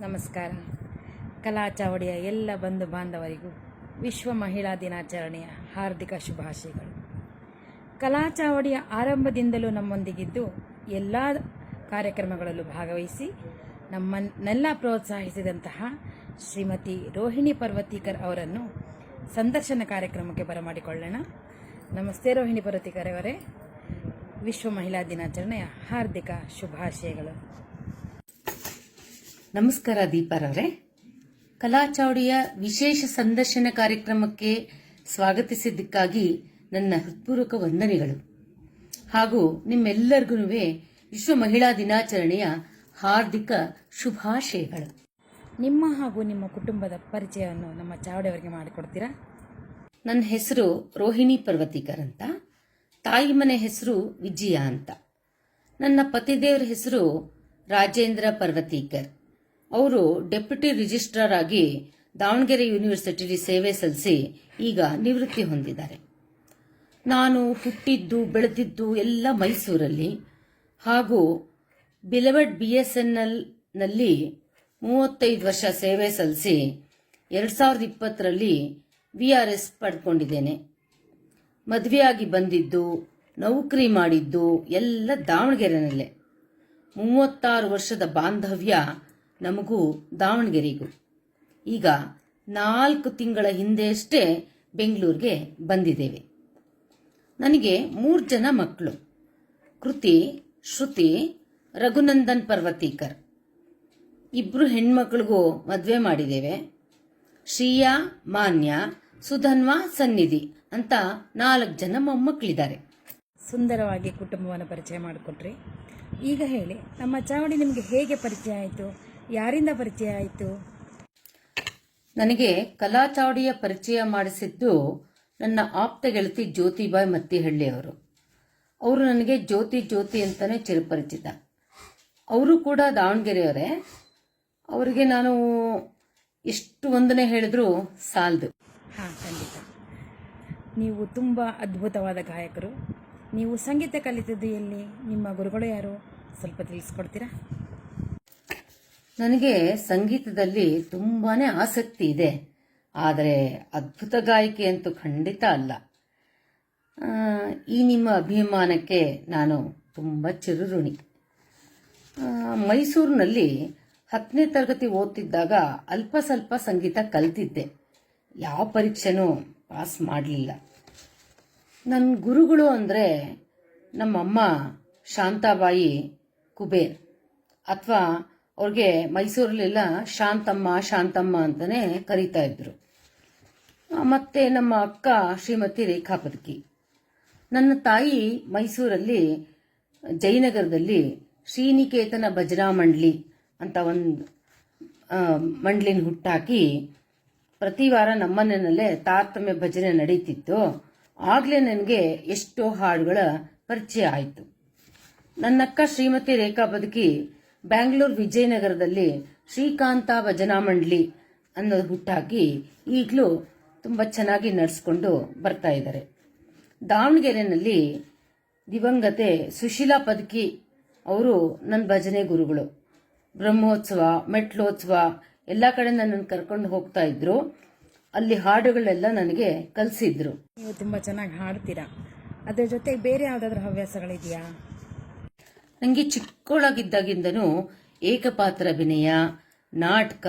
ನಮಸ್ಕಾರ. ಕಲಾ ಚಾವಡಿಯ ಎಲ್ಲ ಬಂಧು ಬಾಂಧವರಿಗೂ ವಿಶ್ವ ಮಹಿಳಾ ದಿನಾಚರಣೆಯ ಹಾರ್ದಿಕ ಶುಭಾಶಯಗಳು. ಕಲಾ ಚಾವಡಿಯ ಆರಂಭದಿಂದಲೂ ನಮ್ಮೊಂದಿಗಿದ್ದು ಎಲ್ಲ ಕಾರ್ಯಕ್ರಮಗಳಲ್ಲೂ ಭಾಗವಹಿಸಿ ನಮ್ಮನ್ನೆಲ್ಲ ಪ್ರೋತ್ಸಾಹಿಸಿದಂತಹ ಶ್ರೀಮತಿ ರೋಹಿಣಿ ಪರ್ವತೀಕರ್ ಅವರನ್ನು ಸಂದರ್ಶನ ಕಾರ್ಯಕ್ರಮಕ್ಕೆ ಬರಮಾಡಿಕೊಳ್ಳೋಣ. ನಮಸ್ತೆ ರೋಹಿಣಿ ಪರ್ವತೀಕರ್ ಅವರೇ. ವಿಶ್ವ ಮಹಿಳಾ ದಿನಾಚರಣೆಯ ಹಾರ್ದಿಕ ಶುಭಾಶಯಗಳು. ನಮಸ್ಕಾರ ದೀಪಾರವರೇ ಕಲಾಚಾವಡಿಯ ವಿಶೇಷ ಸಂದರ್ಶನ ಕಾರ್ಯಕ್ರಮಕ್ಕೆ ಸ್ವಾಗತಿಸಿದ್ದಕ್ಕಾಗಿ ನನ್ನ ಹೃತ್ಪೂರ್ವಕ ವಂದನೆಗಳು. ಹಾಗೂ ನಿಮ್ಮೆಲ್ಲರಿಗೂ ವಿಶ್ವ ಮಹಿಳಾ ದಿನಾಚರಣೆಯ ಹಾರ್ದಿಕ ಶುಭಾಶಯಗಳು. ನಿಮ್ಮ ಹಾಗೂ ನಿಮ್ಮ ಕುಟುಂಬದ ಪರಿಚಯವನ್ನು ನಮ್ಮ ಚಾವಡಿಯವರಿಗೆ ಮಾಡಿಕೊಡ್ತೀರಾ? ನನ್ನ ಹೆಸರು ರೋಹಿಣಿ ಪರ್ವತೀಕರ್ ಅಂತ. ತಾಯಿ ಮನೆ ಹೆಸರು ವಿಜಯ ಅಂತ. ನನ್ನ ಪತಿದೇವರ ಹೆಸರು ರಾಜೇಂದ್ರ ಪರ್ವತೀಕರ್. ಅವರು ಡೆಪ್ಯೂಟಿ ರಿಜಿಸ್ಟ್ರಾರ್ ಆಗಿ ದಾವಣಗೆರೆ ಯೂನಿವರ್ಸಿಟಿಲಿ ಸೇವೆ ಸಲ್ಲಿಸಿ ಈಗ ನಿವೃತ್ತಿ ಹೊಂದಿದ್ದಾರೆ. ನಾನು ಹುಟ್ಟಿದ್ದು, ಬೆಳೆದಿದ್ದು ಎಲ್ಲ ಮೈಸೂರಲ್ಲಿ ಹಾಗೂ ಬಿಲವಡ್ ಬಿ ಎಸ್ ಎನ್ನಲ್ಲಿ ಮೂವತ್ತೈದು ವರ್ಷ ಸೇವೆ ಸಲ್ಲಿಸಿ ಎರಡು ಸಾವಿರದ ಇಪ್ಪತ್ತರಲ್ಲಿ ವಿ ಆರ್ ಎಸ್ ಪಡ್ಕೊಂಡಿದ್ದೇನೆ. ಮದುವೆಯಾಗಿ ಬಂದಿದ್ದು, ನೌಕರಿ ಮಾಡಿದ್ದು ಎಲ್ಲ ದಾವಣಗೆರೆನಲ್ಲೇ. ಮೂವತ್ತಾರು ವರ್ಷದ ಬಾಂಧವ್ಯ ನಮಗೂ ದಾವಣಗೆರೆಗೂ. ಈಗ ನಾಲ್ಕು ತಿಂಗಳ ಹಿಂದೆಯಷ್ಟೇ ಬೆಂಗಳೂರಿಗೆ ಬಂದಿದ್ದೇವೆ. ನನಗೆ ಮೂರು ಜನ ಮಕ್ಕಳು. ಕೃತಿ, ಶ್ರುತಿ, ರಘುನಂದನ್ ಪರ್ವತೀಕರ್. ಇಬ್ರು ಹೆಣ್ಮಕ್ಳಿಗೂ ಮದುವೆ ಮಾಡಿದ್ದೇವೆ. ಶ್ರೀಯಾ, ಮಾನ್ಯ, ಸುಧನ್ವ, ಸನ್ನಿಧಿ ಅಂತ ನಾಲ್ಕು ಜನ ಮೊಮ್ಮಕ್ಕಳಿದ್ದಾರೆ. ಸುಂದರವಾಗಿ ಕುಟುಂಬವನ್ನು ಪರಿಚಯ ಮಾಡಿಕೊಟ್ರಿ. ಈಗ ಹೇಳಿ, ನಮ್ಮ ಚಾವಣಿ ನಿಮಗೆ ಹೇಗೆ ಪರಿಚಯ ಆಯಿತು? ಯಾರಿಂದ ಪರಿಚಯ ಆಯಿತು? ನನಗೆ ಕಲಾಚಾವಡಿಯ ಪರಿಚಯ ಮಾಡಿಸಿದ್ದು ನನ್ನ ಆಪ್ತ ಗೆಳತಿ ಜ್ಯೋತಿಬಾಯಿ ಮತ್ತಿಹಳ್ಳಿ ಅವರು ಅವರು ನನಗೆ ಜ್ಯೋತಿ ಜ್ಯೋತಿ ಅಂತಲೇ ಚಿರಪರಿಚಿತ. ಅವರು ಕೂಡ ದಾವಣಗೆರೆಯವರೇ. ಅವರಿಗೆ ನಾನು ಎಷ್ಟು ವಂದನೆ ಹೇಳಿದ್ರು ಸಾಲದು. ಹಾಂ ಖಂಡಿತ. ನೀವು ತುಂಬ ಅದ್ಭುತವಾದ ಗಾಯಕರು. ನೀವು ಸಂಗೀತ ಕಲಿತದ್ದು ಎಲ್ಲಿ? ನಿಮ್ಮ ಗುರುಗಳು ಯಾರು? ಸ್ವಲ್ಪ ತಿಳಿಸ್ಕೊಡ್ತೀರಾ? ನನಗೆ ಸಂಗೀತದಲ್ಲಿ ತುಂಬಾನೇ ಆಸಕ್ತಿ ಇದೆ. ಆದರೆ ಅದ್ಭುತ ಗಾಯಕಿ ಅಂತೂ ಖಂಡಿತ ಅಲ್ಲ. ಈ ನಿಮ್ಮ ಅಭಿಮಾನಕ್ಕೆ ನಾನು ತುಂಬ ಚಿರುಋಣಿ ಮೈಸೂರಿನಲ್ಲಿ ಹತ್ತನೇ ತರಗತಿ ಓದ್ತಿದ್ದಾಗ ಅಲ್ಪ ಸ್ವಲ್ಪ ಸಂಗೀತ ಕಲ್ತಿದ್ದೆ. ಯಾವ ಪರೀಕ್ಷೆನೂ ಪಾಸ್ ಮಾಡಲಿಲ್ಲ. ನನ್ನ ಗುರುಗಳು ಅಂದರೆ ನಮ್ಮಮ್ಮ ಶಾಂತಾಬಾಯಿ ಕುಬೇರ್, ಅಥವಾ ಅವ್ರಿಗೆ ಮೈಸೂರಲ್ಲೆಲ್ಲ ಶಾಂತಮ್ಮ ಶಾಂತಮ್ಮ ಅಂತಲೇ ಕರೀತಾ ಇದ್ರು. ಮತ್ತೆ ನಮ್ಮ ಅಕ್ಕ ಶ್ರೀಮತಿ ರೇಖಾ ಪದಕಿ. ನನ್ನ ತಾಯಿ ಮೈಸೂರಲ್ಲಿ ಜಯನಗರದಲ್ಲಿ ಶ್ರೀನಿಕೇತನ ಭಜನಾ ಮಂಡಳಿ ಅಂತ ಒಂದು ಮಂಡಳಿನ ಹುಟ್ಟಾಕಿ ಪ್ರತಿ ವಾರ ನಮ್ಮನೆಯಲ್ಲೇ ತಾರತಮ್ಯ ಭಜನೆ ನಡೀತಿತ್ತು. ಆಗಲೇ ನನಗೆ ಎಷ್ಟೋ ಹಾಡುಗಳ ಪರಿಚಯ ಆಯಿತು. ನನ್ನಕ್ಕ ಶ್ರೀಮತಿ ರೇಖಾ ಬದುಕಿ ಬ್ಯಾಂಗ್ಳೂರ್ ವಿಜಯನಗರದಲ್ಲಿ ಶ್ರೀಕಾಂತ ಭಜನಾ ಮಂಡಳಿ ಅನ್ನೋದು ಹುಟ್ಟಾಕಿ ಈಗಲೂ ತುಂಬ ಚೆನ್ನಾಗಿ ನಡೆಸ್ಕೊಂಡು ಬರ್ತಾ ಇದ್ದಾರೆ. ದಾವಣಗೆರೆಯಲ್ಲಿ ದಿವಂಗತೆ ಸುಶೀಲಾ ಪದಕಿ ಅವರು ನನ್ನ ಭಜನೆ ಗುರುಗಳು. ಬ್ರಹ್ಮೋತ್ಸವ, ಮೆಟ್ಲೋತ್ಸವ ಎಲ್ಲ ಕಡೆ ನನ್ನನ್ನು ಕರ್ಕೊಂಡು ಹೋಗ್ತಾ ಇದ್ರು. ಅಲ್ಲಿ ಹಾಡುಗಳೆಲ್ಲ ನನಗೆ ಕಲಿಸಿದ್ರು. ನೀವು ತುಂಬ ಚೆನ್ನಾಗಿ ಹಾಡ್ತೀರಾ? ಅದರ ಜೊತೆ ಬೇರೆ ಯಾವುದಾದ್ರೂ ಹವ್ಯಾಸಗಳಿದೆಯಾ? ನನಗೆ ಚಿಕ್ಕವಳಾಗಿದ್ದಾಗಿಂದನೂ ಏಕಪಾತ್ರ ಅಭಿನಯ, ನಾಟಕ,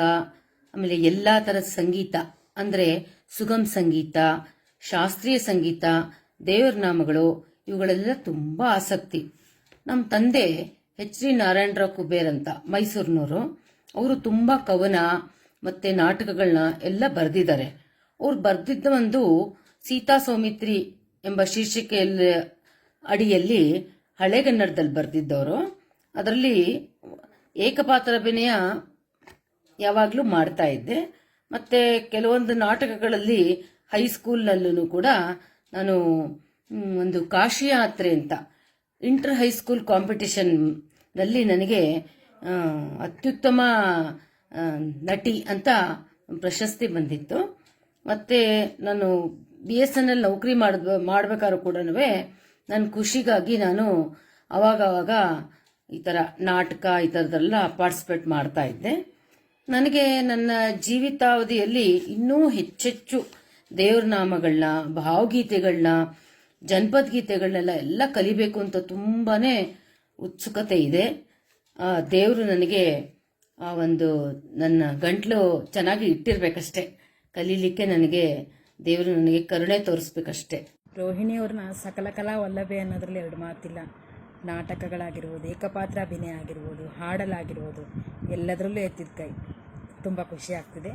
ಆಮೇಲೆ ಎಲ್ಲಾ ಥರದ ಸಂಗೀತ, ಅಂದರೆ ಸುಗಮ್ ಸಂಗೀತ, ಶಾಸ್ತ್ರೀಯ ಸಂಗೀತ, ದೇವರ ನಾಮಗಳು, ಇವುಗಳೆಲ್ಲ ತುಂಬ ಆಸಕ್ತಿ. ನಮ್ಮ ತಂದೆ ಎಚ್ ಡಿ ನಾರಾಯಣರಾವ್ ಕುಬೇರ್ ಅಂತ, ಮೈಸೂರಿನವರು. ಅವರು ತುಂಬ ಕವನ ಮತ್ತೆ ನಾಟಕಗಳನ್ನ ಎಲ್ಲ ಬರೆದಿದ್ದಾರೆ. ಅವ್ರು ಬರೆದಿದ್ದ ಒಂದು ಸೀತಾ ಸೌಮಿತ್ರಿ ಎಂಬ ಶೀರ್ಷಿಕೆಯಲ್ಲಿ ಅಡಿಯಲ್ಲಿ ಹಳೆಗನ್ನಡದಲ್ಲಿ ಬರೆದಿದ್ದವರು, ಅದರಲ್ಲಿ ಏಕಪಾತ್ರ ಅಭಿನಯ ಯಾವಾಗಲೂ ಮಾಡ್ತಾ ಇದ್ದೆ. ಮತ್ತೆ ಕೆಲವೊಂದು ನಾಟಕಗಳಲ್ಲಿ ಹೈಸ್ಕೂಲ್ನಲ್ಲೂ ಕೂಡ ನಾನು ಒಂದು ಕಾಶಿ ಯಾತ್ರೆ ಅಂತ ಇಂಟರ್ ಹೈಸ್ಕೂಲ್ ಕಾಂಪಿಟಿಷನ್ನಲ್ಲಿ ನನಗೆ ಅತ್ಯುತ್ತಮ ನಟಿ ಅಂತ ಪ್ರಶಸ್ತಿ ಬಂದಿತ್ತು. ಮತ್ತೆ ನಾನು ಬಿ ಎಸ್ ಎನ್ ಎಲ್ ನೌಕರಿ ಮಾಡ ಮಾಡಬೇಕಾದ್ರೂ ಕೂಡ ನನ್ನ ಖುಷಿಗಾಗಿ ನಾನು ಅವಾಗವಾಗ ಅವಾಗ ಈ ಥರ ನಾಟಕ ಈ ಥರದ್ದೆಲ್ಲ ಪಾರ್ಟಿಸಿಪೇಟ್ ಮಾಡ್ತಾ ಇದ್ದೆ. ನನಗೆ ನನ್ನ ಜೀವಿತಾವಧಿಯಲ್ಲಿ ಇನ್ನೂ ಹೆಚ್ಚೆಚ್ಚು ದೇವ್ರ ನಾಮಗಳನ್ನ ಭಾವಗೀತೆಗಳನ್ನ ಜನಪದ ಗೀತೆಗಳನ್ನೆಲ್ಲ ಎಲ್ಲ ಕಲಿಬೇಕು ಅಂತ ತುಂಬಾ ಉತ್ಸುಕತೆ ಇದೆ. ದೇವರು ನನಗೆ ಆ ಒಂದು ನನ್ನ ಗಂಟ್ಲು ಚೆನ್ನಾಗಿ ಇಟ್ಟಿರ್ಬೇಕಷ್ಟೆ. ಕಲೀಲಿಕ್ಕೆ ನನಗೆ ದೇವರು ನನಗೆ ಕರುಣೆ ತೋರಿಸ್ಬೇಕಷ್ಟೆ. ರೋಹಿಣಿಯವ್ರನ್ನ ಸಕಲ ಕಲಾ ವಲ್ಲಭೆ ಅನ್ನೋದ್ರಲ್ಲಿ ಎರಡು ಮಾತಿಲ್ಲ. ನಾಟಕಗಳಾಗಿರ್ಬೋದು, ಏಕಪಾತ್ರ ಅಭಿನಯ ಆಗಿರ್ಬೋದು, ಹಾಡಲಾಗಿರ್ಬೋದು, ಎಲ್ಲದರಲ್ಲೂ ಎತ್ತಿದ ಕೈ. ತುಂಬ ಖುಷಿ ಆಗ್ತಿದೆ.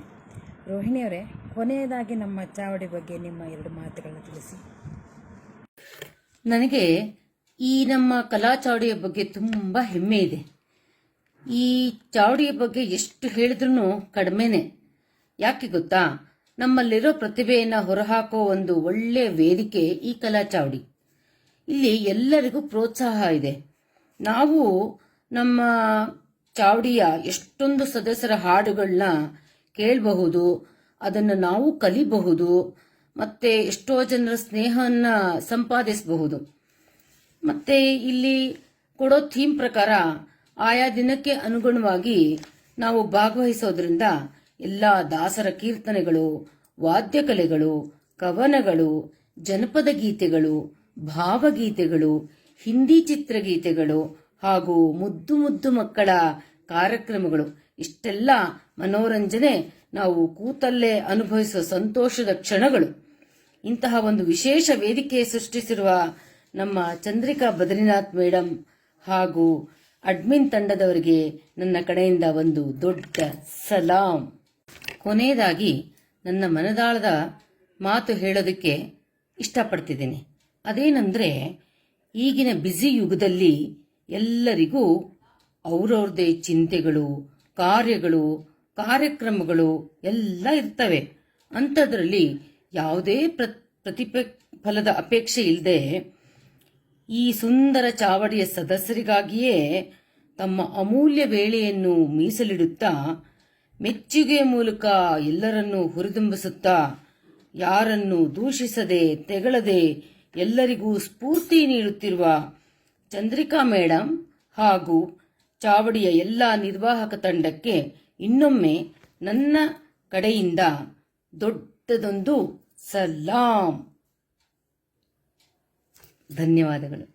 ರೋಹಿಣಿಯವರೇ, ಕೊನೆಯದಾಗಿ ನಮ್ಮ ಚಾವಡಿ ಬಗ್ಗೆ ನಿಮ್ಮ ಎರಡು ಮಾತುಗಳನ್ನ ತಿಳಿಸಿ. ನನಗೆ ಈ ನಮ್ಮ ಕಲಾ ಚಾವಡಿಯ ಬಗ್ಗೆ ತುಂಬ ಹೆಮ್ಮೆ ಇದೆ. ಈ ಚಾವಡಿಯ ಬಗ್ಗೆ ಎಷ್ಟು ಹೇಳಿದ್ರೂ ಕಡಿಮೆನೆ. ಯಾಕೆ ಗೊತ್ತಾ? ನಮ್ಮಲ್ಲಿರೋ ಪ್ರತಿಭೆಯನ್ನು ಹೊರಹಾಕೋ ಒಂದು ಒಳ್ಳೆಯ ವೇದಿಕೆ ಈ ಕಲಾ ಚಾವಡಿ. ಇಲ್ಲಿ ಎಲ್ಲರಿಗೂ ಪ್ರೋತ್ಸಾಹ ಇದೆ. ನಾವು ನಮ್ಮ ಚಾವಡಿಯ ಎಷ್ಟೊಂದು ಸದಸ್ಯರ ಹಾಡುಗಳನ್ನ ಕೇಳಬಹುದು, ಅದನ್ನು ನಾವು ಕಲಿಬಹುದು, ಮತ್ತೆ ಎಷ್ಟೋ ಜನರ ಸ್ನೇಹವನ್ನು ಸಂಪಾದಿಸಬಹುದು. ಮತ್ತೆ ಇಲ್ಲಿ ಕೊಡೋ ಥೀಮ್ ಪ್ರಕಾರ ಆಯಾ ದಿನಕ್ಕೆ ಅನುಗುಣವಾಗಿ ನಾವು ಭಾಗವಹಿಸೋದ್ರಿಂದ ಎಲ್ಲ ದಾಸರ ಕೀರ್ತನೆಗಳು, ವಾದ್ಯಕಲೆಗಳು, ಕವನಗಳು, ಜನಪದ ಗೀತೆಗಳು, ಭಾವಗೀತೆಗಳು, ಹಿಂದಿ ಚಿತ್ರಗೀತೆಗಳು ಹಾಗೂ ಮುದ್ದು ಮುದ್ದು ಮಕ್ಕಳ ಕಾರ್ಯಕ್ರಮಗಳು. ಇಷ್ಟೆಲ್ಲ ಮನೋರಂಜನೆ ನಾವು ಕೂತಲ್ಲೇ ಅನುಭವಿಸುವ ಸಂತೋಷದ ಕ್ಷಣಗಳು. ಇಂತಹ ಒಂದು ವಿಶೇಷ ವೇದಿಕೆ ಸೃಷ್ಟಿಸಿರುವ ನಮ್ಮ ಚಂದ್ರಿಕಾ ಬದ್ರಿನಾಥ್ ಮೇಡಮ್ ಹಾಗೂ ಅಡ್ಮಿನ್ ತಂಡದವರಿಗೆ ನನ್ನ ಕಡೆಯಿಂದ ಒಂದು ದೊಡ್ಡ ಸಲಾಂ. ಕೊನೆಯದಾಗಿ ನನ್ನ ಮನದಾಳದ ಮಾತು ಹೇಳೋದಕ್ಕೆ ಇಷ್ಟಪಡ್ತಿದ್ದೀನಿ. ಅದೇನೆಂದರೆ, ಈಗಿನ ಬ್ಯುಸಿ ಯುಗದಲ್ಲಿ ಎಲ್ಲರಿಗೂ ಅವ್ರವ್ರದೇ ಚಿಂತೆಗಳು, ಕಾರ್ಯಗಳು, ಕಾರ್ಯಕ್ರಮಗಳು ಎಲ್ಲ ಇರ್ತವೆ. ಅಂಥದ್ರಲ್ಲಿ ಯಾವುದೇ ಪ್ರ, ಪ್ರತಿಫಲದ ಅಪೇಕ್ಷೆ ಇಲ್ಲದೆ ಈ ಸುಂದರ ಚಾವಡಿಯ ಸದಸ್ಯರಿಗಾಗಿಯೇ ತಮ್ಮ ಅಮೂಲ್ಯ ವೇಳೆಯನ್ನು ಮೀಸಲಿಡುತ್ತಾ ಮೆಚ್ಚುಗೆ ಮೂಲಕ ಎಲ್ಲರನ್ನೂ ಹುರಿದುಂಬಿಸುತ್ತಾ, ಯಾರನ್ನು ದೂಷಿಸದೆ ತೆಗಳದೆ ಎಲ್ಲರಿಗೂ ಸ್ಫೂರ್ತಿ ನೀಡುತ್ತಿರುವ ಚಂದ್ರಿಕಾ ಮೇಡಮ್ ಹಾಗೂ ಚಾವಡಿಯ ಎಲ್ಲ ನಿರ್ವಾಹಕ ತಂಡಕ್ಕೆ ಇನ್ನೊಮ್ಮೆ ನನ್ನ ಕಡೆಯಿಂದ ದೊಡ್ಡದೊಂದು ಸಲಾಂ. ಧನ್ಯವಾದಗಳು.